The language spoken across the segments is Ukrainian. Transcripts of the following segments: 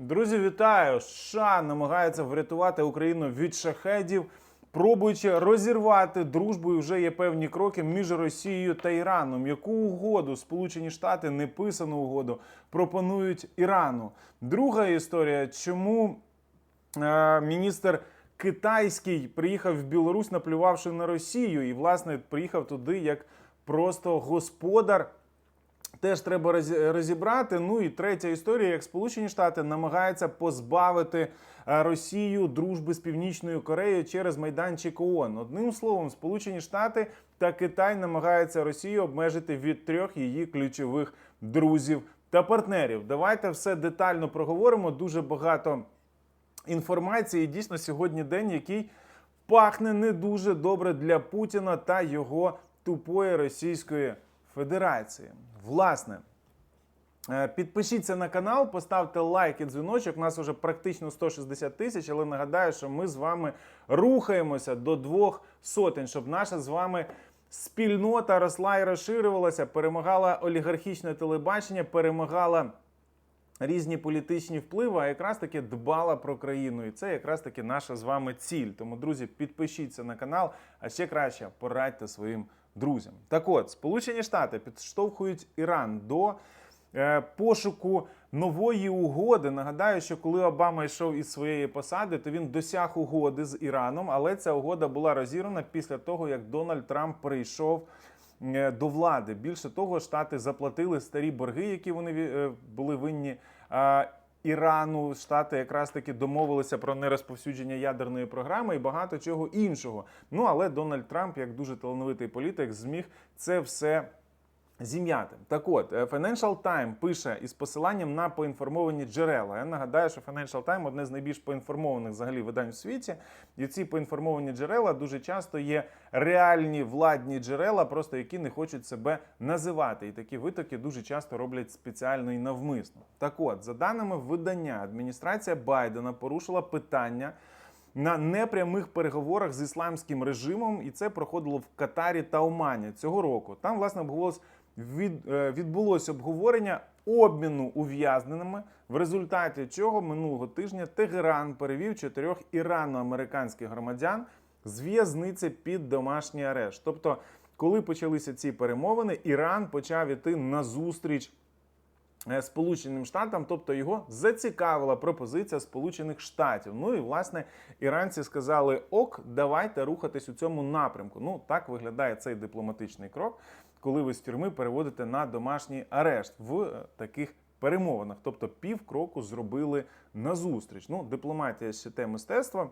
Друзі, вітаю! США намагається врятувати Україну від шахедів, пробуючи розірвати дружбу. І вже є певні кроки між Росією та Іраном. Яку угоду Сполучені Штати неписану угоду пропонують Ірану? Друга історія, чому е, міністр китайський приїхав в Білорусь, наплювавши на Росію, і власне приїхав туди як просто господар. Теж треба розібрати. Ну і третя історія, як Сполучені Штати намагаються позбавити е, Росію дружби з Північною Кореєю через майданчик ООН. Одним словом, Сполучені Штати та Китай намагаються Росію обмежити від трьох її ключових друзів та партнерів. Давайте все детально проговоримо. Дуже багато інформації. І Дійсно, сьогодні день, який пахне не дуже добре для Путіна та його тупої Російської Федерації. Власне. е, Підпишіться на канал, поставте лайк і дзвіночок. У нас вже практично 160 тисяч, але нагадаю, що ми з вами рухаємося до двох сотень, щоб наша з вами спільнота росла і розширювалася, перемагала олігархічне телебачення, перемагала різні політичні впливи, а якраз таки дбала про країну. І це якраз таки наша з вами ціль. Тому, друзі, підпишіться на канал, а ще краще порадьте своїм друзям. Так от, Сполучені Штати підштовхують Іран до е, пошуку нової угоди. Нагадаю, що коли Обама йшов із своєї посади, то він досяг угоди з Іраном, але ця угода була розірвана після того, як Дональд Трамп прийшов е, до влади. Більше того, штати заплатили старі борги, які вони е, були винні. Ірану штати якраз таки домовилися про нерозповсюдження ядерної програми і багато чого іншого. Ну але Дональд Трамп, як дуже талановитий політик, зміг це все зім'яти. Так от, е, Financial Times пише із посиланням на поінформовані джерела. Я нагадаю, що Financial Times одне з найбільш поінформованих взагалі видань у світі. І ці поінформовані джерела дуже часто є реальні владні джерела, просто які не хочуть себе називати. І такі витоки дуже часто роблять спеціально і навмисно. Так от, за даними видання, адміністрація Байдена порушила питання на непрямих переговорах з ісламським режимом, і це проходило в Катарі та Омані цього року. Там власне обговорилось відбулося обговорення обміну ув'язненими, в результаті чого минулого тижня Тегеран перевів чотирьох ірано-американських громадян з в'язниці під домашній арешт. Тобто, коли почалися ці перемовини, Іран почав іти на зустріч е, Сполученим Штатам, тобто його зацікавила пропозиція Сполучених Штатів. Ну і власне іранці сказали: ок, давайте рухатись у цьому напрямку. Ну так виглядає цей дипломатичний крок, коли ви з тюрми переводите на домашній арешт в е, таких перемовинах. Тобто пів кроку зробили назустріч. Ну, дипломатія ще те мистецтво.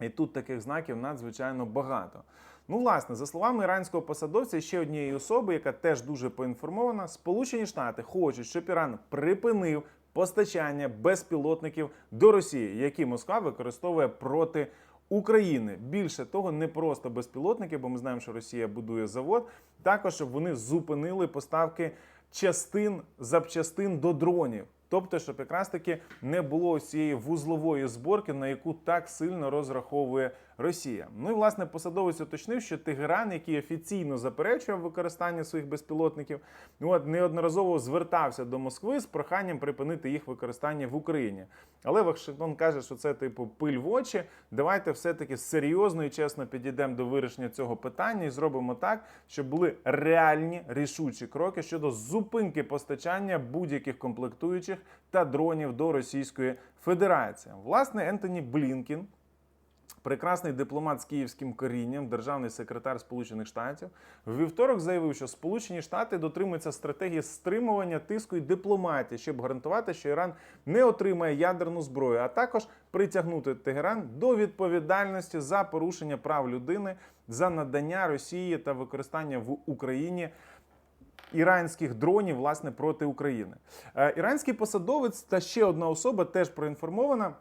І тут таких знаків надзвичайно багато. Ну, власне, за словами іранського посадовця, ще однієї особи, яка теж дуже поінформована, Сполучені Штати хочуть, щоб Іран припинив постачання безпілотників до Росії, які Москва використовує проти України. Більше того, не просто безпілотники, бо ми знаємо, що Росія будує завод. Також щоб вони зупинили поставки частин запчастин до дронів. Тобто, щоб якраз таки не було цієї вузлової зборки, на яку так сильно розраховує Росія. Ну і власне посадовець уточнив, що Тегеран, який офіційно заперечував використання своїх безпілотників, ну от неодноразово звертався до Москви з проханням припинити їх використання в Україні. Але Вашингтон каже, що це типу пиль в очі. Давайте все-таки серйозно і чесно підійдемо до вирішення цього питання і зробимо так, щоб були реальні рішучі кроки щодо зупинки постачання будь-яких комплектуючих та дронів до Російської Федерації. Власне, Ентоні Блінкін. Прекрасний дипломат з київським корінням, державний секретар Сполучених Штатів, в вівторок заявив, що Сполучені Штати дотримуються стратегії стримування тиску і дипломатії, щоб гарантувати, що Іран не отримає ядерну зброю, а також притягнути Тегеран до відповідальності за порушення прав людини, за надання Росії та використання в Україні іранських дронів власне проти України. Е, Іранський посадовець та ще одна особа теж проінформована.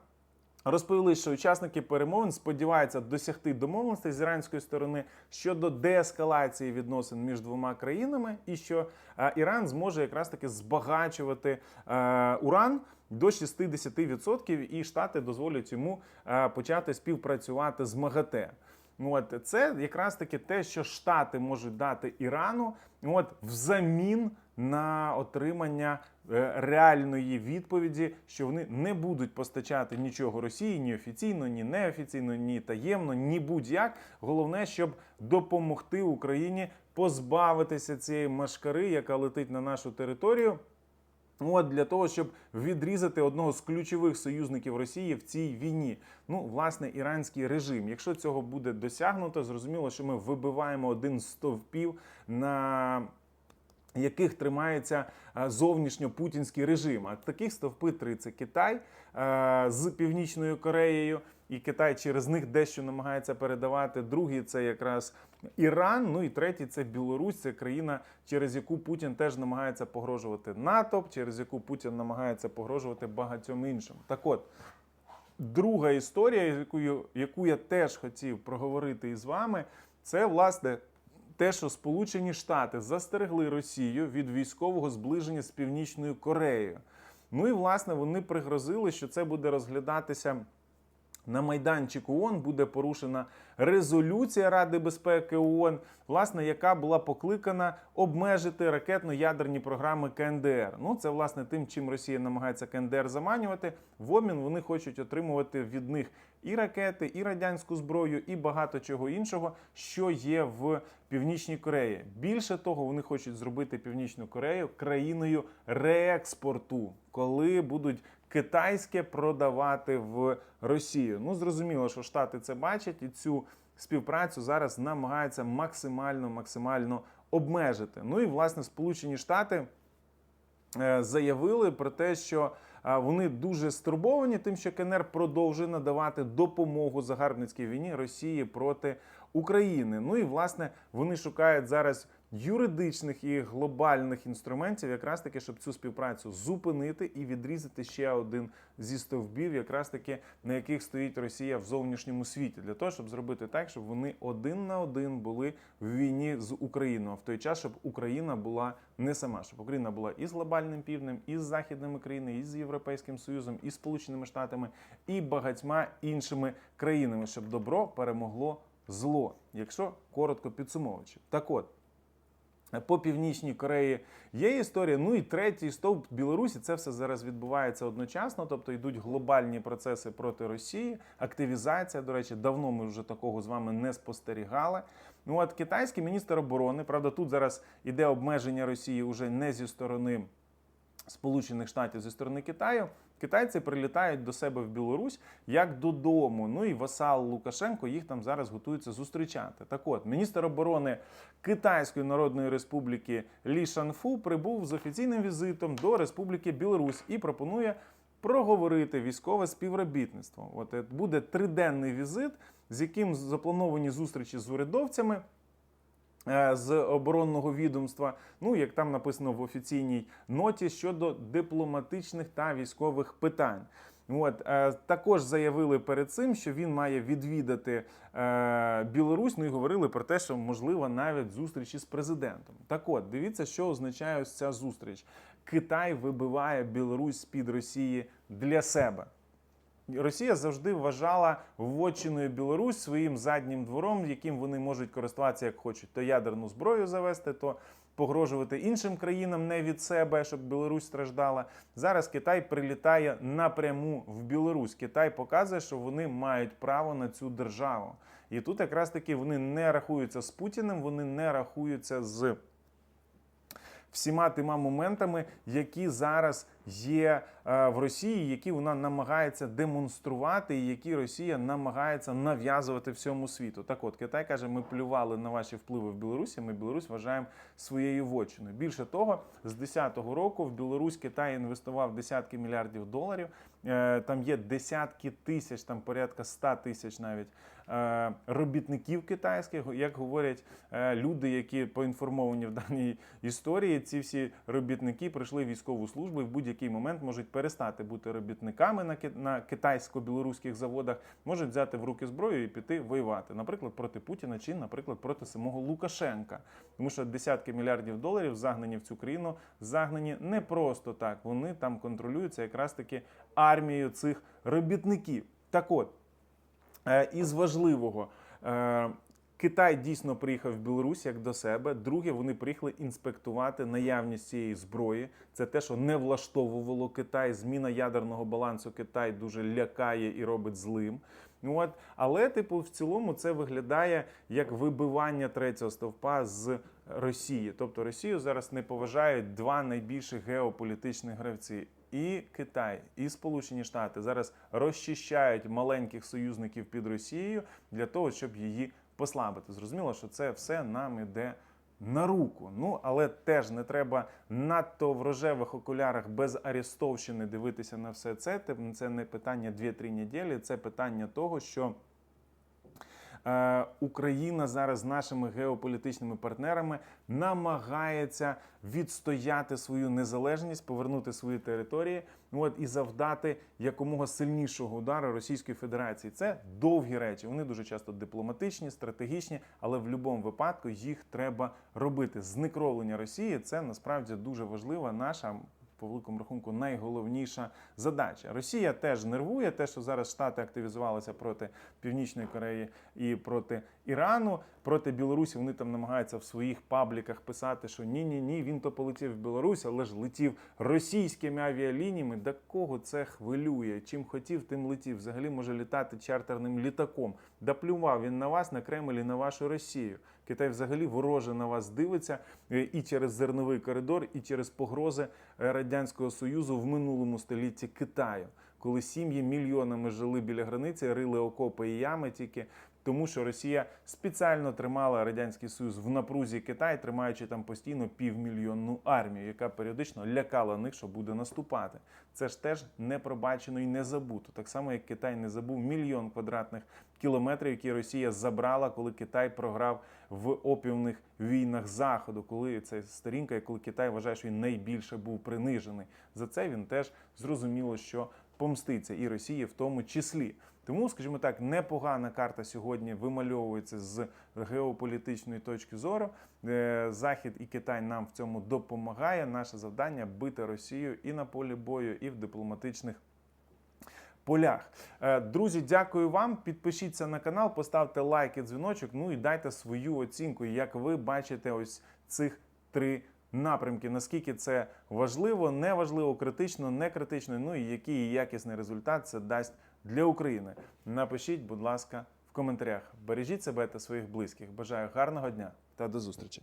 Розповіли, що учасники перемовин сподіваються досягти домовленостей з іранської сторони щодо деескалації відносин між двома країнами, і що е, Іран зможе якраз таки збагачувати е, уран до 60%, і Штати дозволять йому почати співпрацювати з МАГАТЕ. От це якраз таки те, що Штати можуть дати Ірану, от взамін на отримання е, реальної відповіді, що вони не будуть постачати нічого Росії, ні офіційно, ні неофіційно, ні таємно, ні будь-як. Головне, щоб допомогти Україні позбавитися цієї машкари, яка летить на нашу територію. От для того, щоб відрізати одного з ключових союзників Росії в цій війні. Ну, власне, іранський режим. Якщо цього буде досягнуто, зрозуміло, що ми вибиваємо один з стовпів на яких тримається е, зовнішньопутінський режим. А таких стовпи три це Китай е, з Північною Кореєю, і Китай через них дещо намагається передавати. Другий це якраз Іран. Ну і третій це Білорусь, це країна, через яку Путін теж намагається погрожувати НАТО, через яку Путін намагається погрожувати багатьом іншим. Так от. Друга історія, яку, яку я теж хотів проговорити із вами, це власне те, що Сполучені Штати застерегли Росію від військового зближення з Північною Кореєю. Ну і власне вони пригрозили, що це буде розглядатися. На майданчику ООН буде порушена резолюція Ради безпеки ООН, власне, яка була покликана обмежити ракетно-ядерні програми КНДР. Ну це власне тим, чим Росія намагається КНДР заманювати. В обмін вони хочуть отримувати від них і ракети, і радянську зброю, і багато чого іншого, що є в Північній Кореї. Більше того, вони хочуть зробити Північну Корею країною реекспорту, коли будуть китайське продавати в Росію. Ну зрозуміло, що Штати це бачать, і цю співпрацю зараз намагаються максимально максимально обмежити. Ну і власне Сполучені Штати е, заявили про те, що е, вони дуже стурбовані, тим, що КНР продовжує надавати допомогу загарбницькій війні Росії проти України. Ну і власне вони шукають зараз юридичних і глобальних інструментів, якраз таки, щоб цю співпрацю зупинити і відрізати ще один зі стовбів, якраз таки на яких стоїть Росія в зовнішньому світі, для того, щоб зробити так, щоб вони один на один були в війні з Україною, а в той час, щоб Україна була не сама, щоб Україна була і з глобальним півднем, і з західними країнами, і з Європейським Союзом, і Сполученими Штатами, і багатьма іншими країнами, щоб добро перемогло зло, якщо коротко підсумовуючи. Так от. По північній Кореї є історія. Ну і третій стовп Білорусі. Це все зараз відбувається одночасно, тобто йдуть глобальні процеси проти Росії, активізація. До речі, давно ми вже такого з вами не спостерігали. Ну от китайський міністр оборони, правда, тут зараз іде обмеження Росії уже не зі сторони Сполучених Штатів, зі сторони Китаю. Китайці прилітають до себе в Білорусь як додому. Ну і васал Лукашенко їх там зараз готується зустрічати. Так от, міністр оборони Китайської Народної Республіки Лі Шанфу прибув з офіційним візитом до Республіки Білорусь і пропонує проговорити військове співробітництво. От е, буде триденний візит, з яким заплановані зустрічі з урядовцями. Е, з оборонного відомства, ну як там написано в офіційній ноті щодо дипломатичних та військових питань. От е, також заявили перед цим, що він має відвідати е, Білорусь. Ну і говорили про те, що можливо навіть зустрічі з президентом. Так, от дивіться, що означає ось ця зустріч. Китай вибиває Білорусь з під Росії для себе. Росія завжди вважала вводчиною Білорусь своїм заднім двором, яким вони можуть користуватися як хочуть, то ядерну зброю завести, то погрожувати іншим країнам не від себе, щоб Білорусь страждала. Зараз Китай прилітає напряму в Білорусь. Китай показує, що вони мають право на цю державу. І тут якраз таки вони не рахуються з Путіним, вони не рахуються з всіма тима моментами, які зараз є в Росії, які вона намагається демонструвати, і які Росія намагається нав'язувати всьому світу. Так, от Китай каже: ми плювали на ваші впливи в Білорусі. Ми Білорусь вважаємо своєю вотчиною. Більше того, з 10-го року в Білорусь Китай інвестував десятки мільярдів доларів. Е, Там є десятки тисяч, там порядка 100 тисяч навіть е, робітників китайських, як говорять е, люди, які поінформовані в даній історії. Ці всі робітники пройшли військову службу і в будь-який момент можуть перестати бути робітниками на китайсько-білоруських заводах, можуть взяти в руки зброю і піти воювати, наприклад, проти Путіна чи, наприклад, проти самого Лукашенка, тому що десятки мільярдів доларів загнані в цю країну, загнані не просто так. Вони там контролюються якраз таки армією цих робітників. Так от. Е, Із важливого Е, Китай дійсно приїхав в Білорусь як до себе. Друге, вони приїхали інспектувати наявність цієї зброї. Це те, що не влаштовувало Китай. Зміна ядерного балансу Китай дуже лякає і робить злим. От, але, типу, в цілому це виглядає як вибивання третього стовпа з Росії. Тобто Росію зараз не поважають два найбільших геополітичних гравці. І Китай, і Сполучені Штати зараз розчищають маленьких союзників під Росією для того, щоб її послабити. Зрозуміло, що це все нам іде на руку. Ну але теж не треба надто в рожевих окулярах без арестовщини дивитися на все це. Це не питання 2-3 неділі, це питання того, що. Е, Україна зараз з нашими геополітичними партнерами намагається відстояти свою незалежність, повернути свої території, от і завдати якомога сильнішого удару Російської Федерації. Це довгі речі. Вони дуже часто дипломатичні, стратегічні, але в будь-якому випадку їх треба робити. Зникровлення Росії це насправді дуже важлива наша. По великому рахунку найголовніша задача. Росія теж нервує те, що зараз Штати активізувалися проти Північної Кореї і проти Ірану. Проти Білорусі вони там намагаються в своїх пабліках писати, що ні, ні, ні, він то полетів в Білорусь, але ж летів російськими авіалініями. Да кого це хвилює? Чим хотів, тим летів. Взагалі може літати чартерним літаком. Да плював він на вас, на Кремль і на вашу Росію. Китай взагалі вороже на вас дивиться е, і через зерновий коридор, і через погрози е, радянського союзу в минулому столітті Китаю, коли сім'ї мільйонами жили біля границі, рили окопи і ями тільки. Тому що Росія спеціально тримала радянський союз в напрузі Китай, тримаючи там постійно півмільйонну армію, яка періодично лякала них, що буде наступати. Це ж теж не пробачено і не забуто. Так само, як Китай не забув мільйон квадратних кілометрів, які Росія забрала, коли Китай програв в опівних війнах заходу, коли це сторінка, коли Китай вважає, що він найбільше був принижений. За це він теж зрозуміло, що помститься і Росії в тому числі. Тому, скажімо так, непогана карта сьогодні вимальовується з геополітичної точки зору. Е, Захід і Китай нам в цьому допомагає. Наше завдання бити Росію і на полі бою, і в дипломатичних полях. Е, Друзі, дякую вам. Підпишіться на канал, поставте лайк і дзвіночок. Ну і дайте свою оцінку, як ви бачите ось цих три напрямки. Наскільки це важливо, не важливо, критично, не критично. Ну і який якісний результат це дасть для України. Напишіть, будь ласка, в коментарях. Бережіть себе та своїх близьких. Бажаю гарного дня та до зустрічі.